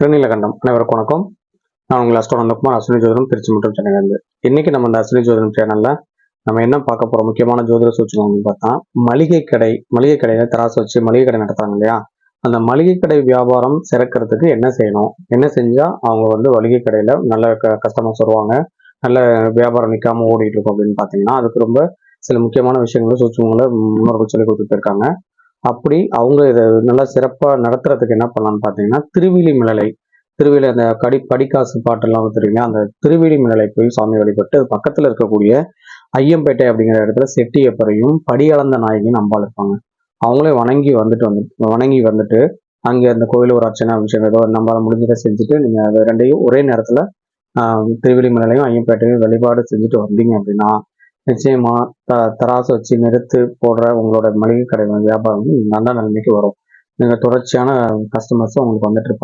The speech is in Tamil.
திருநீலகண்டம் அனைவருக்கும் வணக்கம். நான் உங்கள் அஸ்டோ நந்தகுமார் அஸ்வினி ஜோதிடம் திருச்சி மற்றும் சென்னையிலேருந்து. இன்னைக்கு நம்ம இந்த அஸ்வினி ஜோதிடம் சேனல்ல நம்ம என்ன பார்க்க போறோம்? முக்கியமான ஜோதிட சூச்சனை பார்த்தா மளிகை கடை மளிகை கடையில தராசு வச்சு மளிகை கடை நடத்துறாங்க இல்லையா? அந்த மளிகை கடை வியாபாரம் சிறக்கிறதுக்கு என்ன செய்யணும்? என்ன செஞ்சா அவங்க வந்து மளிகை கடையில நல்ல கஸ்டமர்ஸ் வருவாங்க? நல்ல வியாபாரம் நிற்காம ஓடிட்டு இருக்கும் அப்படின்னு பார்த்தீங்கன்னா அதுக்கு ரொம்ப சில முக்கியமான விஷயங்களை சூட்சங்களை முன்னோர்கள் சொல்லி கொடுத்துட்டு இருக்காங்க. அப்படி அவங்க இதை நல்லா சிறப்பாக நடத்துறதுக்கு என்ன பண்ணலான்னு பார்த்தீங்கன்னா திருவிழி மிளலை திருவிழி அந்த கடி படிக்காசு பாட்டெல்லாம் தெரியுங்க அந்த திருவிழி மிளலை போய் சாமி வழிபட்டு பக்கத்தில் இருக்கக்கூடிய ஐயம்பேட்டை அப்படிங்கிற இடத்துல செட்டியப்பரையும் படியளந்த நாயகின்னு அம்பாள் இருப்பாங்க. அவங்களே வணங்கி வந்துட்டு வந்து வணங்கி வந்துட்டு அங்கே அந்த கோயில் ஒரு அர்ச்சனை விஷயம் ஏதோ நம்மளால் முடிஞ்சதை செஞ்சுட்டு நீங்கள் அது ரெண்டையும் ஒரே நேரத்தில் திருவிழி மிளலையும் ஐயம்பேட்டையும் வழிபாடு செஞ்சுட்டு வந்தீங்க அப்படின்னா நிச்சயமா த தராசு வச்சு நிறுத்து போடுற உங்களோட மளிகை கடை வியாபாரம் வந்து நல்ல நிலைமைக்கு வரும். நீங்கள் தொடர்ச்சியான கஸ்டமர்ஸும் உங்களுக்கு வந்துட்டு இருப்பாங்க.